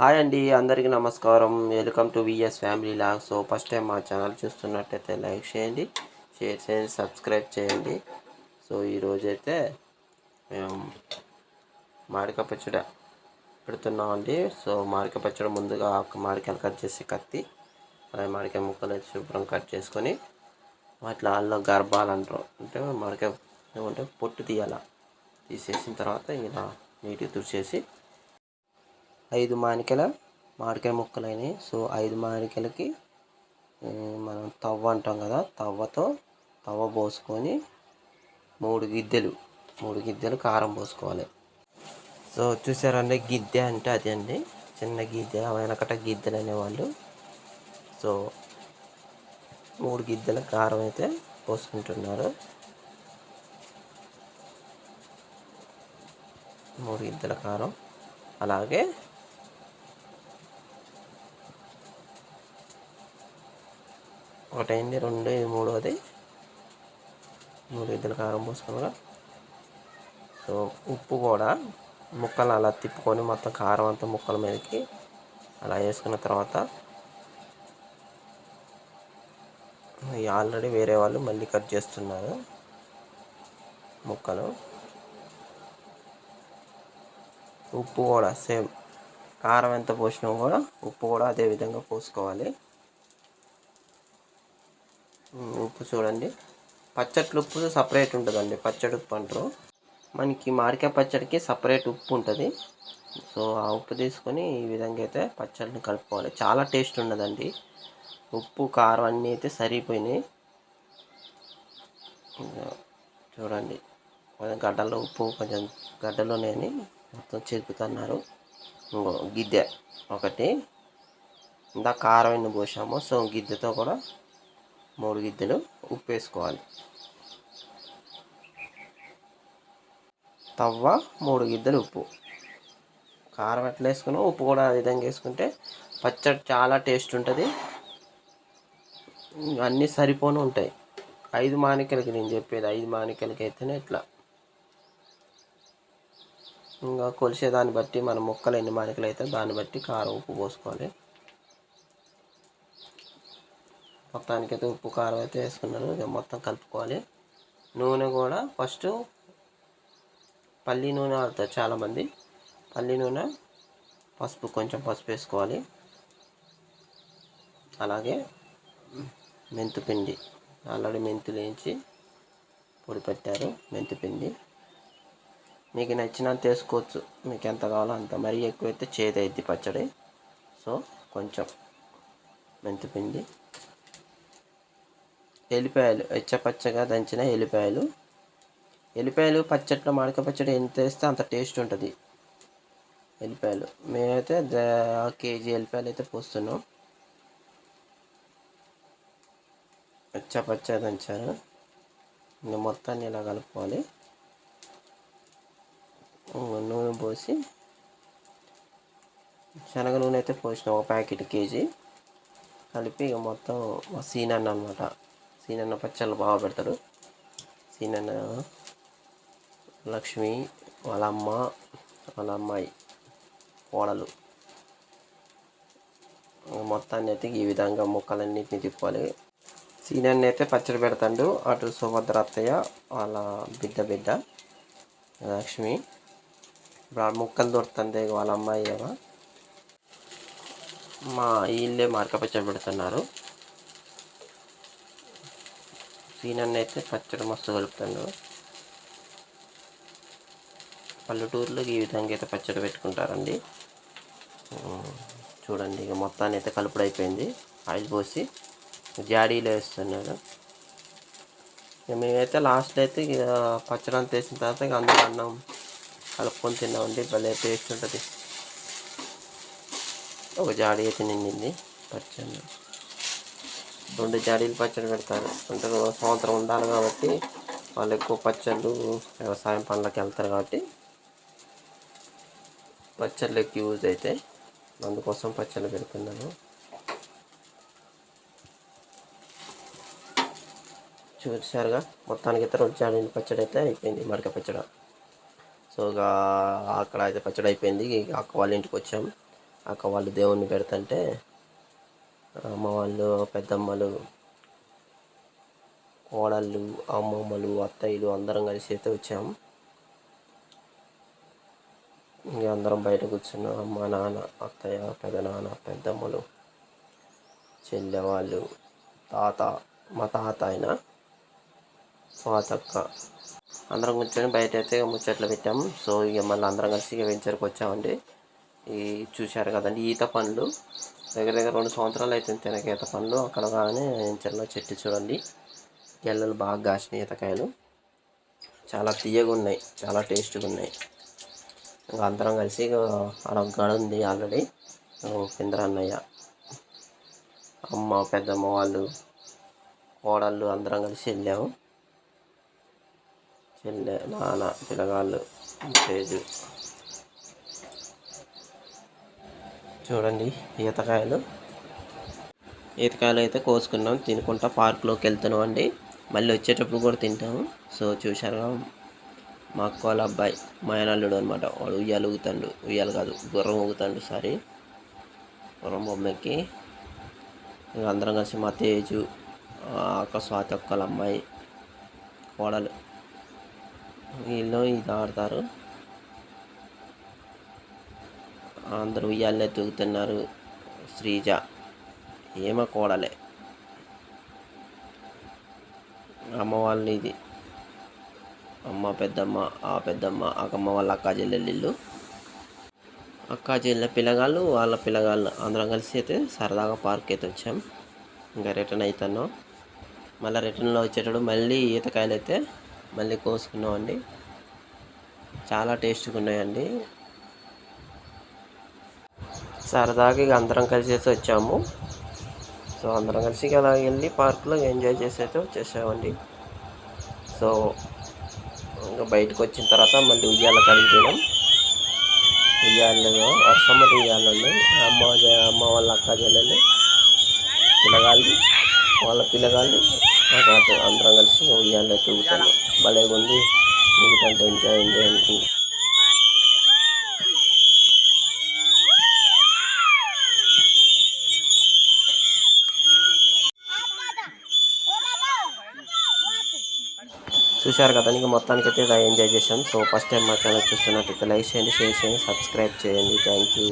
Hi అండి అందరికీ నమస్కారం. Welcome to VS family vlog so first time మా ఛానల్ చూస్తున్నట్టయితే లైక్ చేయండి షేర్ చేయండి సబ్స్క్రైబ్ చేయండి. సో ఈరోజైతే మేము మామిడికాయ పచ్చడి పెడుతున్నామండి సో మామిడికాయ పచ్చడి ముందుగా ఒక మామిడికాయలు కట్ చేసి కత్తి అలాగే మామిడికాయ ముక్కలు శుభ్రం కట్ చేసుకొని వాటిలో అల్లో గర్భాలు అంటారు. అంటే మామిడికాయ ఏమంటే పొట్టు తీయాల. తీసేసిన తర్వాత ఇలా నీట్గా తుడిచేసి ఐదు మానికల మామిడికాయ ముక్కలు అయినాయి సో ఐదు మానికలకి మనం తవ్వ అంటాం కదా తవ్వతో తవ్వ పోసుకొని మూడు గిద్దెలు మూడు గిద్దెలు కారం పోసుకోవాలి. సో చూసారండి గిద్దె అంటే అదే అండి. చిన్న గిద్దె వెనకట గిద్దెలు అనేవాళ్ళు. సో మూడు గిద్దెల కారం అయితే పోసుకుంటున్నారు. మూడు గిద్దెల కారం. అలాగే ఒకటైంది రెండు ఇది మూడోది. మూడు ఇద్దరు కారం పోసుకున్నా సో ఉప్పు కూడా ముక్కలు అలా తిప్పుకొని మొత్తం కారం అంతా ముక్కల మీదకి అలా వేసుకున్న తర్వాత ఆల్రెడీ వేరే వాళ్ళు మళ్ళీ కట్ చేస్తున్నారు ముక్కలు. ఉప్పు కూడా సేమ్ కారం ఎంత పోసినా కూడా ఉప్పు కూడా అదే విధంగా పోసుకోవాలి. ఉప్పు చూడండి. పచ్చట్లు ఉప్పు సపరేట్ ఉంటుందండి పచ్చడి ఉప్పు అంటారు. మనకి మామిడికాయ పచ్చడికి సపరేట్ ఉప్పు ఉంటుంది. సో ఆ ఉప్పు తీసుకొని ఈ విధంగా అయితే పచ్చడిని కలుపుకోవాలి. చాలా టేస్ట్ ఉండదండి. ఉప్పు కారం అన్నీ అయితే సరిపోయినాయి. చూడండి. కొంచెం గడ్డలో ఉప్పు కొంచెం గడ్డలోనే మొత్తం చెరుపుతున్నారు ఇంకో గిద్దె ఒకటి. ఇందా కారం ఎన్ని పోసాము సో గిద్దెతో కూడా మూడు గిద్దెలు ఉప్పు వేసుకోవాలి తవ్వ మూడు గిద్దెలు ఉప్పు. కారం ఎట్లా వేసుకున్నాం ఉప్పు కూడా ఆ విధంగా వేసుకుంటే పచ్చడి చాలా టేస్ట్ ఉంటుంది. అన్నీ సరిపోను ఉంటాయి. ఐదు మానికలకి నేను చెప్పేది ఐదు మానికలకి అయితేనే ఇట్లా ఇంకా కొలిసే దాన్ని బట్టి మన ముక్కలు ఎన్ని మానికలు అయితే దాన్ని బట్టి కారం ఉప్పు పోసుకోవాలి. మొత్తానికి అయితే ఉప్పు కారం అయితే వేసుకున్నాను. ఇక మొత్తం కలుపుకోవాలి. నూనె కూడా ఫస్ట్ పల్లి నూనె వాడతారు చాలామంది. పల్లి నూనె పసుపు కొంచెం పసుపు వేసుకోవాలి. అలాగే మెంతు పిండి. ఆల్రెడీ మెంతులు వేయించి పొడి పెట్టారు. మెంతు పిండి. మీకు నచ్చినంత వేసుకోవచ్చు. మీకు ఎంత కావాలో అంత. మరీ ఎక్కువైతే చేదైద్ది పచ్చడి. సో కొంచెం మెంతిపిండి ఎల్లిపాయలు ఎచ్చపచ్చగా దంచిన ఎల్లిపాయలు. ఎల్లిపాయలు పచ్చట్లో మడక పచ్చడి ఎంత వేస్తే అంత టేస్ట్ ఉంటుంది. ఎల్లిపాయలు. మేమైతే కేజీ ఎల్లిపాయలు అయితే పోస్తున్నాం. పచ్చ దంచారు. ఇంకా మొత్తాన్ని ఇలా కలుపుకోవాలి. నూనె పోసి శనగ నూనె అయితే పోసిన ఒక ప్యాకెట్ కేజీ. కలిపి ఇక మొత్తం మా అన్నమాట. సీనన్న పచ్చళ్ళు బాగా పెడతాడు. సీనన్న లక్ష్మి వాళ్ళ అమ్మ వాళ్ళ అమ్మాయి కోడలు. మొత్తాన్ని అయితే ఈ విధంగా ముక్కలన్నిటిని తిప్పాలి సీనన్న అయితే పచ్చడి పెడతాడు. అటు సుభద్ర అత్తయ్య వాళ్ళ బిడ్డ బిడ్డ లక్ష్మి. ఇప్పుడు ఆ ముక్కలు దొరుకుతుంది వాళ్ళ అమ్మాయి ఏమో మా వీళ్ళే మార్క పచ్చడి పెడుతున్నారు. సీనన్న అయితే పచ్చడి మస్తు కలుపుతాడు పల్లెటూరులో ఈ విధంగా అయితే పచ్చడి పెట్టుకుంటారండి. చూడండి ఇక మొత్తాన్ని అయితే కలుపుడు అయిపోయింది. ఆయిల్ పోసి జాడీలో వేస్తున్నాడు ఇక మేమైతే లాస్ట్లో అయితే ఇక పచ్చడి అంతా వేసిన తర్వాత ఇక అందులో అన్నం కలుపుకొని తిన్నామండి. భలే టేస్ట్ ఉంటుంది. ఒక జాడీ అయితే నిండింది పచ్చడి రెండు జాడీలు పచ్చడి పెడతారు. అంటే సంవత్సరం ఉండాలి కాబట్టి వాళ్ళు ఎక్కువ పచ్చళ్ళు వ్యవసాయం పనులకు వెళ్తారు కాబట్టి పచ్చళ్ళు ఎక్కువ యూజ్ అయితే అందుకోసం పచ్చళ్ళు పెడుతున్నాను. చూసారుగా? మొత్తానికి అయితే రెండు జాడీలు పచ్చడి అయితే అయిపోయింది మడక పచ్చడి. సో ఇక అక్కడ అయితే పచ్చడి అయిపోయింది. ఇక అక్క వాళ్ళ ఇంటికి వచ్చాము. అక్క వాళ్ళు దేవుణ్ణి పెడతంటే అమ్మ వాళ్ళు పెద్దమ్మలు కోడళ్ళు అమ్మమ్మలు అత్తయ్యలు అందరం కలిసి అయితే వచ్చాము ఇంకా అందరం బయట కూర్చున్నాం. అమ్మ నాన్న అత్తయ్య పెదనాన్న పెద్దమ్మలు చెల్లె వాళ్ళు తాత మా తాత ఆయన స్వాతక్క అందరం కూర్చొని బయట అయితే ముచ్చట్లు పెట్టాము సో ఇక మళ్ళీ అందరం కలిసి ఇక వెంచర్కి వచ్చామండి. ఈ చూశారు కదండి ఈత పండ్లు. దగ్గర దగ్గర రెండు సంవత్సరాలు అవుతుంది తినక ఈత పండ్లు. అక్కడ కాగానే చిన్న చెట్టు చూడండి. గెల్లలు బాగా కాసినాయి ఈతకాయలు. చాలా తీయగా ఉన్నాయి చాలా టేస్ట్గా ఉన్నాయి. ఇంకా అందరం కలిసి ఇక ఉంది ఆల్రెడీ. కింద అన్నయ్య అమ్మ పెద్దమ్మ వాళ్ళు కోడళ్ళు అందరం కలిసి వెళ్ళాము. చెల్లె నాన్న పిల్లగాళ్ళు తేజు చూడండి ఈతకాయలు. ఈతకాయలు అయితే కోసుకున్నాం తినుకుంటా పార్క్లోకి వెళ్తున్నాం అండి. మళ్ళీ వచ్చేటప్పుడు కూడా తింటాము. సో చూశారుగా మా అక్క వాళ్ళ అబ్బాయి మా అల్లుడు అనమాట వాడు ఉయ్యాలు ఊగుతాడు. ఉయ్యాలు కాదు గుర్రం ఊగుతాడు సారీ. గుర్రం బొమ్మకి. అందరం కలిసి మా తేజు అక్క స్వాతి ఒక్కల అమ్మాయి కోడలు. వీళ్ళు ఇది ఆడతారు అందరూ ఉయ్యాలే తూగుతున్నారు. శ్రీజ ఏమ కోడలే. అమ్మ వాళ్ళని ఇది. అమ్మ పెద్దమ్మ ఆ పెద్దమ్మ అక్కమ్మ వాళ్ళ అక్క చెల్లెళ్ళు అక్క చెల్లె పిల్లగాళ్ళు వాళ్ళ పిల్లగాళ్ళు అందరం కలిసి అయితే సరదాగా పార్క్ అయితే వచ్చాం. ఇంకా రిటర్న్ అవుతాను మళ్ళీ రిటర్న్లో వచ్చేటప్పుడు మళ్ళీ ఈతకాయలు అయితే మళ్ళీ కోసుకున్నామండి. చాలా టేస్ట్గా ఉన్నాయండి. సరదాగా ఇక అందరం కలిసేసి వచ్చాము. సో అందరం కలిసి ఇక అలా వెళ్ళి పార్క్లో ఎంజాయ్ చేసి అయితే వచ్చేసామండి. సో ఇంకా బయటకు వచ్చిన తర్వాత మళ్ళీ ఉయ్యాల కడిగి ఉయ్యాలలో ఉయ్యాలు వర్షమ్మటి ఉయ్యాలు అమ్మ అమ్మ వాళ్ళ అక్క చెల్లెలు పిల్లగాళ్ళు వాళ్ళ పిల్లగాళ్ళు నాకు అందరం కలిసి ఉయ్యాలలో తిరుగుతాను భలే ఉంది. ఎందుకంటే ఎంజాయ్ ఎంజాయ్ అనుకుంటుంది చూశారు కదా ఇంకా మొత్తానికి అయితే ఇలా ఎంజాయ్ చేసాం సో ఫస్ట్ టైం మా ఛానల్ చూస్తున్నట్టయితే లైక్ చేయండి షేర్ చేయండి సబ్స్క్రైబ్ చేయండి. Thank you